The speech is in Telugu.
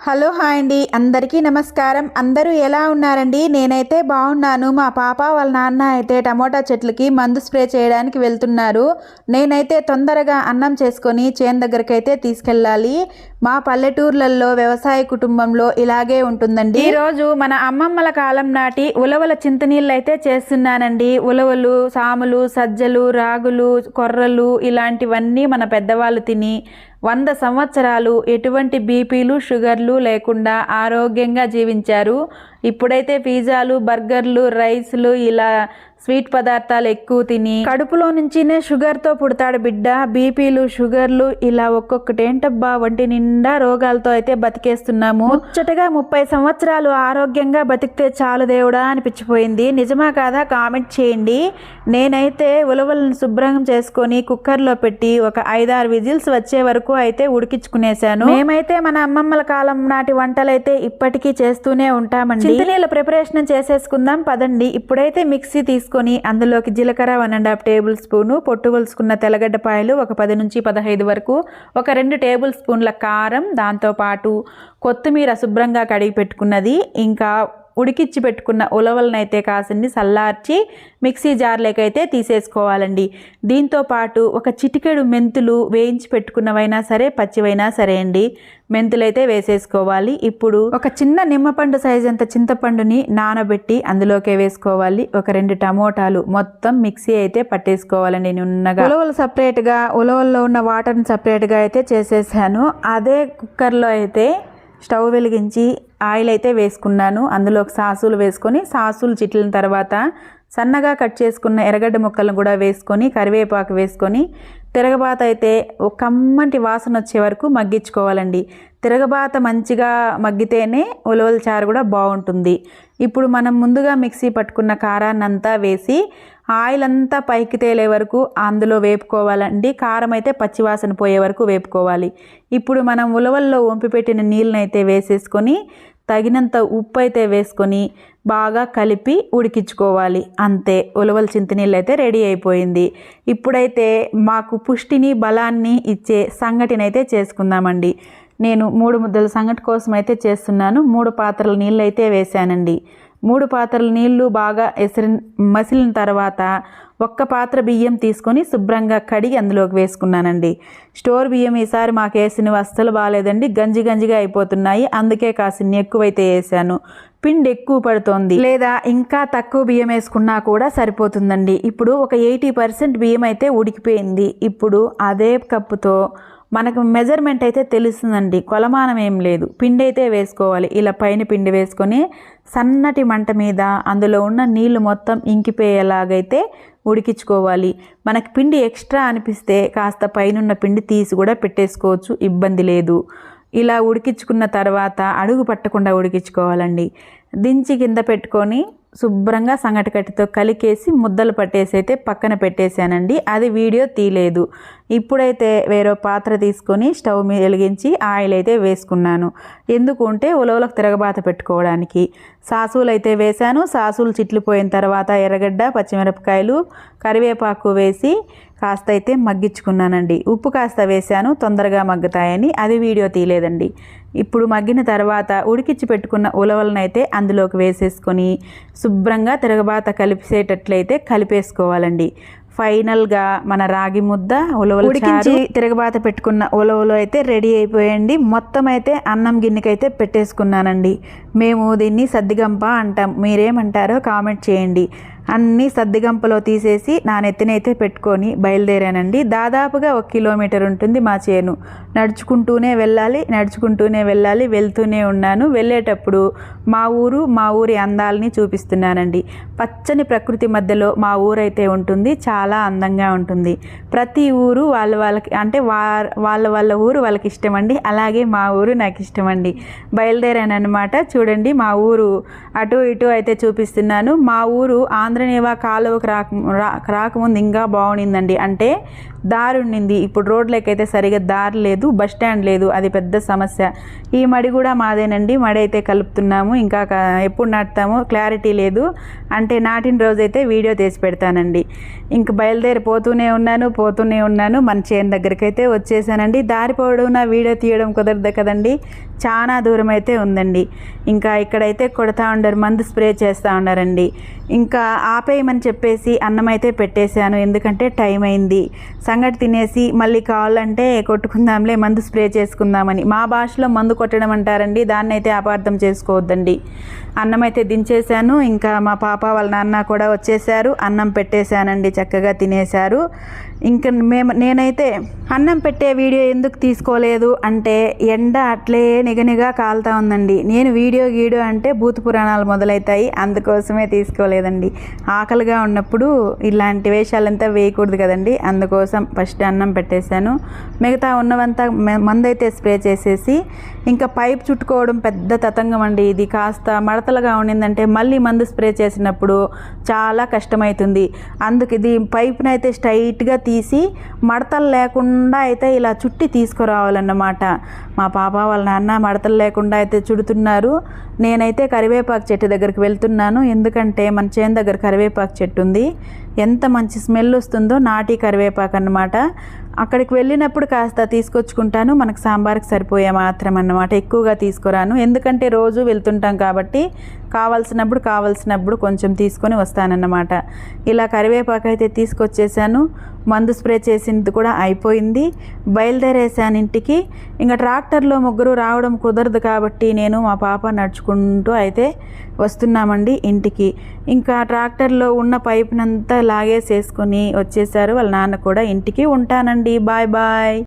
హలో హాయ్ అండి. అందరికీ నమస్కారం. అందరూ ఎలా ఉన్నారండి? నేనైతే బాగున్నాను. మా పాప వాళ్ళ నాన్న అయితే టమోటా చెట్లకి మందు స్ప్రే చేయడానికి వెళ్తున్నారు. నేనైతే తొందరగా అన్నం చేసుకొని చేను దగ్గరికి అయితే తీసుకెళ్ళాలి. మా పల్లెటూర్లలో వ్యవసాయ కుటుంబంలో ఇలాగే ఉంటుందండి. ఈరోజు మన అమ్మమ్మల కాలం నాటి ఉలవల చింతనీళ్ళు అయితే చేస్తున్నానండి. ఉలవలు సాములు సజ్జలు రాగులు కొర్రలు ఇలాంటివన్నీ మన పెద్దవాళ్ళు తిని వంద సంవత్సరాలు ఎటువంటి బీపీలు షుగర్లు లేకుండా ఆరోగ్యంగా జీవించారు. ఇప్పుడైతే పిజ్జాలు బర్గర్లు రైస్లు ఇలా స్వీట్ పదార్థాలు ఎక్కువ తిని కడుపులో నుంచినే షుగర్తో పుడతాడు బిడ్డ. బీపీలు షుగర్లు ఇలా ఒక్కొక్కటి ఏంటబ్బా వంటి నిండా రోగాలతో అయితే బతికేస్తున్నాము. ముచ్చటగా ముప్పై సంవత్సరాలు ఆరోగ్యంగా బతికితే చాలు దేవుడా అనిపించిపోయింది. నిజమా కాదా? కామెంట్ చేయండి. నేనైతే ఉలవలను శుభ్రం చేసుకొని కుక్కర్లో పెట్టి ఒక ఐదారు విజిల్స్ వచ్చే వరకు అయితే ఉడికించుకునేసాను మేమైతే మన అమ్మమ్మల కాలం నాటి వంటలు అయితే ఇప్పటికీ చేస్తూనే ఉంటామండి. చింతనీళ్ళ ప్రిపరేషన్ చేసేసుకుందాం. పదండి. ఇప్పుడైతే మిక్సీ తీసుకొని అందులోకి జీలకర్ర one and half tablespoon పొట్టు కొలుసుకున్న తెల్లగడ్డపాయలు ఒక పది నుంచి పదహైదు వరకు ఒక రెండు టేబుల్ స్పూన్ల కారం దాంతోపాటు కొత్తిమీర శుభ్రంగా కడిగి పెట్టుకున్నది. ఇంకా ఉడికిచ్చి పెట్టుకున్న ఉలవలనైతే కాసింది చల్లార్చి మిక్సీ జార్లోకైతే తీసేసుకోవాలండి. దీంతో పాటు ఒక చిటికెడు మెంతులు వేయించి పెట్టుకున్నవైనా సరే పచ్చివైనా సరే అండి. మెంతులైతే వేసేసుకోవాలి. ఇప్పుడు ఒక చిన్న నిమ్మపండు సైజ్ అంత చింతపండుని నానబెట్టి అందులోకే వేసుకోవాలి. ఒక రెండు టమోటాలు మొత్తం మిక్సీ అయితే పట్టేసుకోవాలండి నున్నగా. ఉలవలు సపరేట్గా ఉలవల్లో ఉన్న వాటర్ని సపరేట్గా అయితే చేసేసాను. అదే కుక్కర్లో అయితే స్టవ్ వెలిగించి ఆయిల్ అయితే వేసుకున్నాను. అందులోకి సాసులు వేసుకొని సాసులు చిట్లిన తర్వాత సన్నగా కట్ చేసుకున్న ఎర్రగడ్డ ముక్కలను కూడా వేసుకొని కరివేపాకు వేసుకొని తిరగబాత అయితే ఒక కమ్మంటి వాసన వచ్చే వరకు మగ్గించుకోవాలండి. తిరగబాత మంచిగా మగ్గితేనే ఉలవల చారు కూడా బాగుంటుంది. ఇప్పుడు మనం ముందుగా మిక్సీ పట్టుకున్న కారాన్నంతా వేసి ఆయిల్ అంతా పైకి తేలే వరకు అందులో వేపుకోవాలండి. కారం అయితే పచ్చివాసన పోయే వరకు వేపుకోవాలి. ఇప్పుడు మనం ఉలవల్లో వంపిపెట్టిన నీళ్ళనైతే వేసేసుకొని తగినంత ఉప్పు అయితే వేసుకొని బాగా కలిపి ఉడికించుకోవాలి. అంతే ఉలవల చింతనీళ్ళు అయితే రెడీ అయిపోయింది. ఇప్పుడైతే మాకు పుష్టిని బలాన్ని ఇచ్చే సంగటిని అయితే చేసుకుందామండి. నేను మూడు ముద్దల సంగటి కోసం అయితే చేస్తున్నాను. మూడు పాత్రల నీళ్ళు అయితే వేసానండి మూడు పాత్రల నీళ్ళు బాగా ఎసిరి మసిలిన తర్వాత ఒక్క పాత్ర బియ్యం తీసుకొని శుభ్రంగా కడిగి అందులోకి వేసుకున్నానండి. స్టోర్ బియ్యం ఈసారి మాకు వేసినవి అస్సలు బాగాలేదండి గంజి గంజిగా అయిపోతున్నాయి. అందుకే కాసిన్ని ఎక్కువైతే వేసాను. పిండి ఎక్కువ పడుతోంది. లేదా ఇంకా తక్కువ బియ్యం వేసుకున్నా కూడా సరిపోతుందండి. ఇప్పుడు ఒక ఎయిటీ పర్సెంట్ బియ్యం అయితే ఉడికిపోయింది. ఇప్పుడు అదే కప్పుతో మనకు మెజర్మెంట్ అయితే తెలుస్తుందండి. కొలమానం ఏం లేదు. పిండి అయితే వేసుకోవాలి. ఇలా పైన పిండి వేసుకొని సన్నటి మంట మీద అందులో ఉన్న నీళ్ళు మొత్తం ఇంకిపోయేలాగైతే ఉడికించుకోవాలి. మనకి పిండి ఎక్స్ట్రా అనిపిస్తే కాస్త పైనున్న పిండి తీసి కూడా పెట్టేసుకోవచ్చు. ఇబ్బంది లేదు. ఇలా ఉడికించుకున్న తర్వాత అడుగు పట్టకుండా ఉడికించుకోవాలండి. దించి కింద పెట్టుకొని శుభ్రంగా సంగటి కట్టితో కలికేసి ముద్దలు పట్టేసి అయితే పక్కన పెట్టేశానండి. అది వీడియో తీయలేదు. ఇప్పుడైతే వేరే పాత్ర తీసుకొని స్టవ్ మీద వెలిగించి ఆయిల్ అయితే వేసుకున్నాను. ఎందుకు అంటే ఉలవలకు తిరగబాత పెట్టుకోవడానికి. సాసులు అయితే వేశాను. సాసులు చిట్లిపోయిన తర్వాత ఎర్రగడ్డ పచ్చిమిరపకాయలు కరివేపాకు వేసి కాస్త అయితే మగ్గించుకున్నానండి. ఉప్పు కాస్త వేశాను. తొందరగా మగ్గుతాయని. అది వీడియో తీయలేదండి. ఇప్పుడు మగ్గిన తర్వాత ఉడికిచ్చి పెట్టుకున్న ఉలవలనైతే అందులోకి వేసేసుకొని శుభ్రంగా తిరగబాత కలిపేటట్లయితే కలిపేసుకోవాలండి. ఫైనల్గా మన రాగి ముద్ద ఉలవలు ఉడికించి తిరగబాత పెట్టుకున్న ఉలవలు అయితే రెడీ అయిపోయండి. మొత్తం అయితే అన్నం గిన్నెకైతే పెట్టేసుకున్నానండి. మేము దీన్ని సద్దిగంప అంటాం. మీరేమంటారో కామెంట్ చేయండి. అన్నీ సద్దిగంపలో తీసేసి నా నెత్తినైతే పెట్టుకొని బయలుదేరానండి. దాదాపుగా ఒక కిలోమీటర్ ఉంటుంది మా చేను. నడుచుకుంటూనే వెళ్ళాలి నడుచుకుంటూనే వెళ్ళాలి వెళ్తూనే ఉన్నాను. వెళ్ళేటప్పుడు మా ఊరు మా ఊరి అందాలని చూపిస్తున్నానండి. పచ్చని ప్రకృతి మధ్యలో మా ఊరైతే ఉంటుంది చాలా అందంగా ఉంటుంది. ప్రతి ఊరు వాళ్ళ వాళ్ళకి అంటే వాళ్ళ వాళ్ళ ఊరు వాళ్ళకి ఇష్టమండి. అలాగే మా ఊరు నాకు ఇష్టమండి. బయలుదేరాను అనమాట చూడండి మా ఊరు అటు ఇటు అయితే చూపిస్తున్నాను. మా ఊరు ఆంధ్ర ఆంధ్రనేవా కాలువకు రాక రా- రాకముందు ఇంకా బాగుండిందండి అంటే దారి ఉండింది ఇప్పుడు రోడ్లకైతే సరిగా దారి లేదు బస్ స్టాండ్ లేదు అది పెద్ద సమస్య. ఈ మడి కూడా మాదేనండి. మడి అయితే కలుపుతున్నాము. ఇంకా ఎప్పుడు నాటుతామో క్లారిటీ లేదు. అంటే నాటిన రోజైతే వీడియో తీసి పెడతానండి. ఇంక బయలుదేరి పోతూనే ఉన్నాను పోతూనే ఉన్నాను. మన చేను దగ్గరికి అయితే వచ్చేసానండి. దారి పొడవునా వీడియో తీయడం కుదరదు కదండి. చాలా దూరం అయితే ఉందండి. ఇంకా ఇక్కడైతే కొడతా ఉండరు మందు స్ప్రే చేస్తూ ఉన్నారండి ఇంకా ఆపేయమని చెప్పేసి అన్నం అయితే పెట్టేశాను. ఎందుకంటే టైం అయింది. సంగటి తినేసి మళ్ళీ కావాలంటే కొట్టుకుందాంలే మందు స్ప్రే చేసుకుందామని. మా భాషలో మందు కొట్టడం అంటారండి. దాన్ని అయితే అపార్థం చేసుకోవద్దండి. అన్నం అయితే దించేశాను. ఇంకా మా పాప వాళ్ళ నాన్న కూడా వచ్చేసారు అన్నం పెట్టేశానండి చక్కగా తినేశారు. ఇంకా మేము నేనైతే అన్నం పెట్టే వీడియో ఎందుకు తీసుకోలేదు అంటే ఎండ అట్లే నిగనిగా కాలుతా ఉందండి. నేను వీడియో గీడియో అంటే భూత పురాణాలు మొదలవుతాయి అందుకోసమే తీసుకోలేదండి. ఆకలిగా ఉన్నప్పుడు ఇలాంటి వేషాలంతా వేయకూడదు కదండి. అందుకోసం ఫస్ట్ అన్నం పెట్టేశాను. మిగతా ఉన్నవంతా మందైతే స్ప్రే చేసేసి ఇంకా పైప్ చుట్టుకోవడం పెద్ద తతంగం అండి ఇది. కాస్త మడతలుగా ఉండిందంటే మళ్ళీ మందు స్ప్రే చేసినప్పుడు చాలా కష్టమవుతుంది అందుకు ఇది పైప్ని అయితే స్ట్రైట్గా తీసి మడతలు లేకుండా అయితే ఇలా చుట్టి తీసుకురావాలన్నమాట. మా పాప వాళ్ళ నాన్న మడతలు లేకుండా అయితే చుడుతున్నారు. నేనైతే కరివేపాకు చెట్టు దగ్గరికి వెళ్తున్నాను. ఎందుకంటే మన చేను దగ్గర కరివేపాకు చెట్టు ఉంది. ఎంత మంచి స్మెల్ వస్తుందో నాటి కరివేపాకు అన్నమాట. అక్కడికి వెళ్ళినప్పుడు కాస్త తీసుకొచ్చుకుంటాను. మనకు సాంబార్కి సరిపోయే మాత్రం అన్నమాట. ఎక్కువగా తీసుకురాను. ఎందుకంటే రోజు వెళ్తుంటాం కాబట్టి కావాల్సినప్పుడు కావాల్సినప్పుడు కొంచెం తీసుకొని వస్తానన్నమాట. ఇలా కరివేపాకు అయితే తీసుకొచ్చేసాను. మందు స్ప్రే చేసింది కూడా అయిపోయింది. బయలుదేరేసాను ఇంటికి. ఇంకా ట్రాక్టర్లో ముగ్గురు రావడం కుదరదు కాబట్టి నేను మా పాప నడుచుకుంటూ అయితే వస్తున్నామండి ఇంటికి. ఇంకా ట్రాక్టర్లో ఉన్న పైపునంతా లాగేసేసుకొని వచ్చేసారు. వాళ్ళ నాన్న కూడా ఇంటికి ఉంటానండి. Bye bye